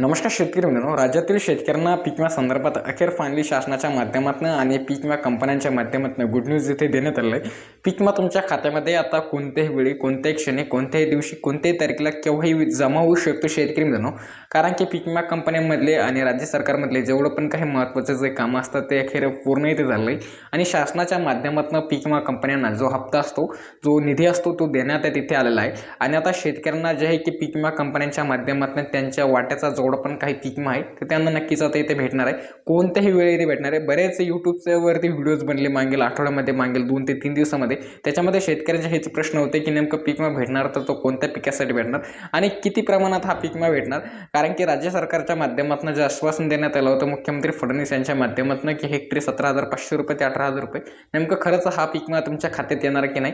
नमस्कार शेतकरी मित्रांनो. राज्यातील शेतकऱ्यांना पीक विमा संदर्भात अखेर फायनली शासनाच्या माध्यमातून आणि पीक विमा कंपन्यांच्या माध्यमातून गुड न्यूज इथे देण्यात आलं आहे. पीक तुमच्या खात्यामध्ये आता कोणत्याही वेळी कोणत्याही क्षणी कोणत्याही दिवशी कोणत्याही तारखेला केव्हाही जमा होऊ शकतो शेतकरी मित्रांनो. कारण की पीक विमा कंपन्यांमधले आणि राज्य सरकारमधले जेवढं पण काही महत्त्वाचं जे कामं असतात ते अखेर पूर्ण इथे झालं आहे आणि शासनाच्या माध्यमातून पीक विमा कंपन्यांना जो हप्ता असतो जो निधी असतो तो देण्यात तिथे आलेला आहे. आणि आता शेतकऱ्यांना जे आहे की पीक विमा कंपन्यांच्या माध्यमातून त्यांच्या वाट्याचा जेवढं पण काही पीक विमा आहे तर त्यांना नक्कीच आता इथे भेटणार आहे. कोणत्याही वेळी इथे भेटणार आहे. बरेच यूट्यूबच्यावरती व्हिडिओज बनले मागेल आठवड्यामध्ये मागेल दोन ते तीन दिवसामध्ये. त्याच्यामध्ये शेतकऱ्यांचे हेच प्रश्न होते की नेमकं पीक विमा भेटणार तर तो कोणत्या पिकासाठी भेटणार आणि किती प्रमाणात हा पीक विमा भेटणार? कारण की राज्य सरकारच्या माध्यमातून जे आश्वासन देण्यात आलं होतं मुख्यमंत्री फडणवीस यांच्या माध्यमातून की हेक्टरी सतरा हजार पाचशे रुपये ते अठरा हजार रुपये. नेमकं खरंच हा पीक विमा तुमच्या खात्यात येणार की नाही?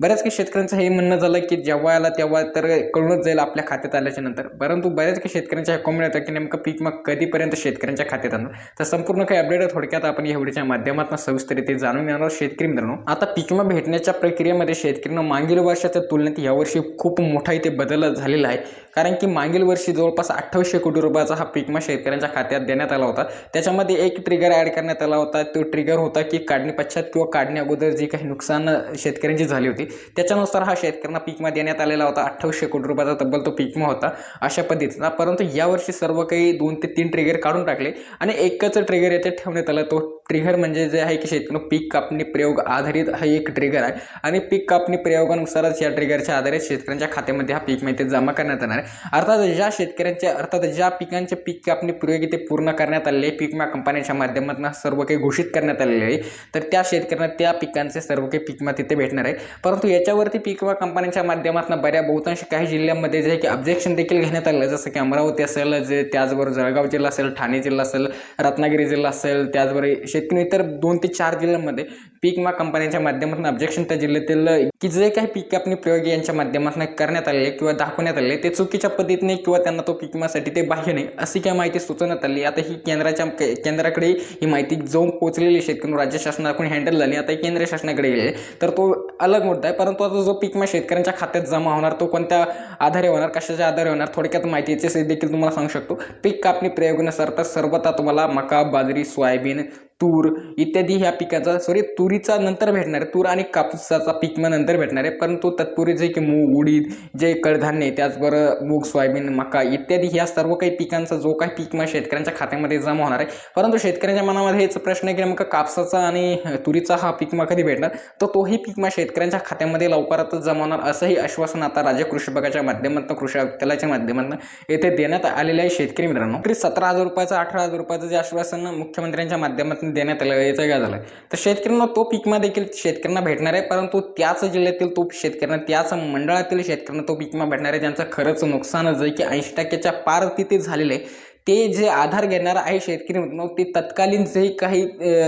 बऱ्याच काही शेतकऱ्यांचं हे म्हणणं झालं की जेव्हा आला तेव्हा तर कळूनच जाईल आपल्या खात्यात आल्याच्यानंतर. परंतु बऱ्याच काही शेतकऱ्यांच्या ह्या कॉमेंट येतात की नेमकं पीक मग कधीपर्यंत शेतकऱ्यांच्या खात्यात आणणार? तर संपूर्ण काही अपडेट आहे थोडक्यात आपण या व्हिडिओच्या माध्यमातून सविस्तर ते जाणून घेणार शेतकरी मित्रांनो आता पीक भेटण्याच्या प्रक्रियेमध्ये शेतकऱ्यांना मागील वर्षाच्या तुलनेत यावर्षी खूप मोठा इथे बदल झालेला आहे. कारण की मागील वर्षी जवळपास अठ्ठावीसशे कोटी रुपयाचा हा पिकमा विमा शेतकऱ्यांच्या खात्यात देण्यात आला होता. त्याच्यामध्ये एक ट्रिगर ॲड करण्यात आला होता. तो ट्रिगर होता की काढणी पश्चात किंवा काढणी अगोदर जी काही नुकसान शेतकऱ्यांची झाली होती त्याच्यानुसार हा शेतकऱ्यांना पिकमा विमा देण्यात आलेला होता. अठ्ठावीसशे कोटी रुपयाचा तब्बल तो पिकमा विमा होता अशा पद्धतीचा. परंतु यावर्षी सर्व काही दोन ते तीन ट्रिगर काढून टाकले आणि एकच ट्रिगर याच्यात ठेवण्यात आला. तो ट्रिगर म्हणजे जे आहे की शेतकरी पीक कापणी प्रयोग आधारित हा एक ट्रिगर आहे. आणि पीक कापणी प्रयोगानुसारच या ट्रिगरच्या आधारे शेतकऱ्यांच्या खात्यामध्ये हा पीक माहिती जमा करण्यात येणार आहे. अर्थात ज्या शेतकऱ्यांच्या अर्थात ज्या पिकांचे पीक कापणी प्रयोग इथे पूर्ण करण्यात आलेले पीक विमा कंपन्यांच्या माध्यमातून सर्व काही घोषित करण्यात आलेले आहे तर त्या शेतकऱ्यांना त्या पिकांचे सर्व काही पीक विमा तिथे भेटणार आहे. परंतु याच्यावरती पीक विमा कंपन्यांच्या माध्यमातून बऱ्या बहुतांश काही जिल्ह्यांमध्ये जे आहे की ऑब्जेक्शन देखील घेण्यात आलं जसं की अमरावती असेल जे त्याचबरोबर जळगाव जिल्हा असेल ठाणे जिल्हा असेल रत्नागिरी जिल्हा असेल त्याचबरोबर शेतकरी इतर दोन ते चार जिल्ह्यांमध्ये पीक विमा कंपन्यांच्या माध्यमातून ऑब्जेक्शन त्या जिल्ह्यातील की जे काही पीक कापणी प्रयोग यांच्या माध्यमातून करण्यात आले किंवा दाखवण्यात आले ते चुकीच्या पद्धतीने किंवा त्यांना तो पीक विमासाठी ते बाह्य नाही अशी काय माहिती सुचवण्यात आली. आता ही केंद्राच्या केंद्राकडे ही माहिती जाऊन पोहोचलेली शेतकऱ्यांना राज्य शासनाकडून हँडल झाली. आता केंद्र शासनाकडे गेले. तर तो अलग मुद्दा आहे. परंतु आता जो पीक विमा शेतकऱ्यांच्या खात्यात जमा होणार तो कोणत्या आधारे होणार कशाच्या आधारे होणार थोडक्यात माहितीचे देखील तुम्हाला सांगू शकतो. पीक कापणी प्रयोगानुसार तर सर्वता तुम्हाला मका बाजरी सोयाबीन तूर इत्यादी ह्या पिकाचा सॉरी तुरीचा नंतर भेटणार आहे. तूर आणि कापसाचा पीक मग नंतर भेटणार आहे. परंतु तत्पूर्वी जे की मूग उडीद जे कडधान्य आहे त्याचबरोबर मूग सोयाबीन मका इत्यादी ह्या सर्व काही पिकांचा जो काही पीक मग शेतकऱ्यांच्या खात्यामध्ये जमा होणार आहे. परंतु शेतकऱ्यांच्या मनामध्ये हेच प्रश्न आहे की मग कापसाचा आणि तुरीचा हा पीक मग कधी भेटणार? तर तोही पीक मग शेतकऱ्यांच्या खात्यामध्ये लवकरातच जमा होणार असंही आश्वासन आता राज्य कृषी विभागाच्या माध्यमातून कृषी आयुक्तालयाच्या माध्यमातून येथे देण्यात आलेले आहे. शेतकरी मित्रांनो तरी सतरा हजार रुपयाचं अठरा हजार रुपयाचं जे आश्वासन मुख्यमंत्र्यांच्या माध्यमातून देण्यात आलं याचं काय झालं? तर शेतकऱ्यांना तो पिकमा देखील शेतकऱ्यांना भेटणार आहे परंतु त्याच जिल्ह्यातील तो शेतकऱ्यांना त्याच मंडळातील शेतकऱ्यांना तो पिकमा भेटणार आहे ज्यांचं खरंच नुकसान जे की ऐंशी टक्क्याच्या पार तिथे झालेलं आहे. ते जे आधार घेणार आहे शेतकरी मग ते तत्कालीन जे काही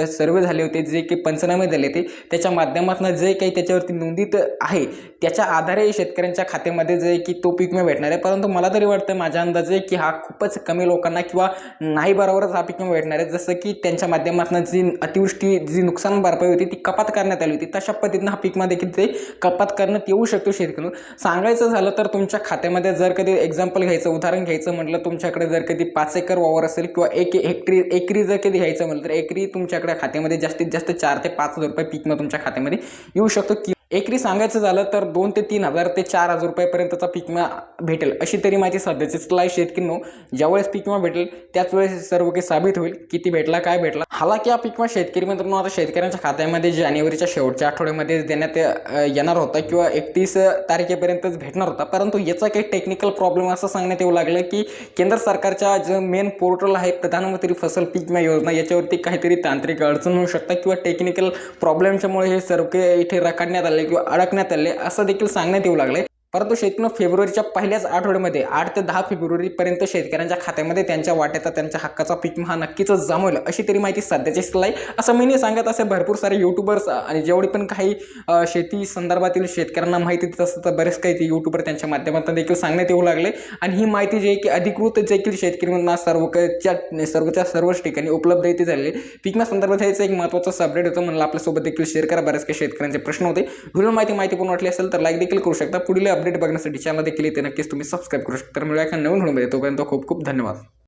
सर्वे झाले होते जे काही पंचनामे झाले ते त्याच्या माध्यमातून जे काही त्याच्यावरती नोंदीत आहे त्याच्या आधारे शेतकऱ्यांच्या खात्यामध्ये जे की तो पीक विमा भेटणार आहे. परंतु मला तरी वाटतं माझ्या अंदाजे की हा खूपच कमी लोकांना किंवा नाही बरोबरच हा पीक विमा भेटणार आहे. जसं की त्यांच्या माध्यमातून जी अतिवृष्टी जी नुकसान भरपाई होती ती कपात करण्यात आली होती. तशा पद्धतीनं हा पीकमध्ये देखील ते कपात करण्यात येऊ शकतो शेतकरी सांगायचं झालं तर तुमच्या खात्यामध्ये जर कधी एक्झाम्पल घ्यायचं उदाहरण घ्यायचं म्हटलं तुमच्याकडे जर कधी पाच एकर वावर असेल किंवा एक हेक्टरी एकरी जर कधी घ्यायचं म्हटलं तर एकरी तुमच्याकडे खात्यामध्ये जास्तीत जास्त चार ते पाच हजार रुपये पीक तुमच्या खात्यामध्ये येऊ शकतो. की एकरी सांगायचं झालं तर दोन ते तीन हजार ते चार हजार रुपयापर्यंतचा पीक विमा भेटेल. अशी तरी माझी सध्याची लाई शेतकरीनो ज्यावेळेस पीक विमा भेटेल त्याच वेळेस सर्व काही साबित होईल. किती भेटला काय भेटला. हालाकी हा पीक विमा शेतकरी मित्रांनो आता शेतकऱ्यांच्या खात्यामध्ये जानेवारीच्या शेवटच्या आठवड्यामध्ये देण्यात येणार होता किंवा एकतीस तारखेपर्यंतच भेटणार होता. परंतु याचा काही टेक्निकल प्रॉब्लेम असं सांगण्यात येऊ लागलं की केंद्र सरकारच्या जे मेन पोर्टल आहे प्रधानमंत्री फसल पीक विमा योजना याच्यावरती काहीतरी तांत्रिक अडचण होऊ शकतात किंवा टेक्निकल प्रॉब्लेमच्यामुळे हे सर्व काही इथे रखडण्यात आले किंवा अडकण्यात आले असं देखील सांगण्यात येऊ लागले. परंतु शेतकरी फेब्रुवारीच्या पहिल्याच आठवड्यामध्ये आठ ते दहा फेब्रुवारीपर्यंत शेतकऱ्यांच्या खात्यामध्ये त्यांच्या वाट्याचा त्यांच्या हक्काचा पीक हा नक्कीच जमवलं अशी तरी माहिती सध्याची आहे. असं मी नाही सांगत असे भरपूर सारे युट्यूबर्स आणि जेवढी पण काही शेती संदर्भातील शेतकऱ्यांना माहिती देत असतात तर बरेच काही ते युट्यूबर त्यांच्या माध्यमातून देखील सांगण्यात येऊ लागले. आणि ही माहिती जी आहे की अधिकृत देखील शेतकऱ्यांना सर्वच्या सर्वच्या सर्वच ठिकाणी उपलब्ध येते झालेली पिकमा संदर्भात हेच एक महत्त्वाचं सबरेट होतं म्हणलं आपल्यासोबत देखील शेअर करा. बरेच काही शेतकऱ्यांचे प्रश्न होते. व्हिडिओ माहिती माहिती कोण वाटली असेल तर लाईक देखील करू शकता. पुढील अपडेट बघण्यासाठी चॅनल देखील ते नक्कीच तुम्ही सबस्क्राईब करू शकता. तर मिळूया एका नवीन म्हणून तोपर्यंत खूप खूप धन्यवाद.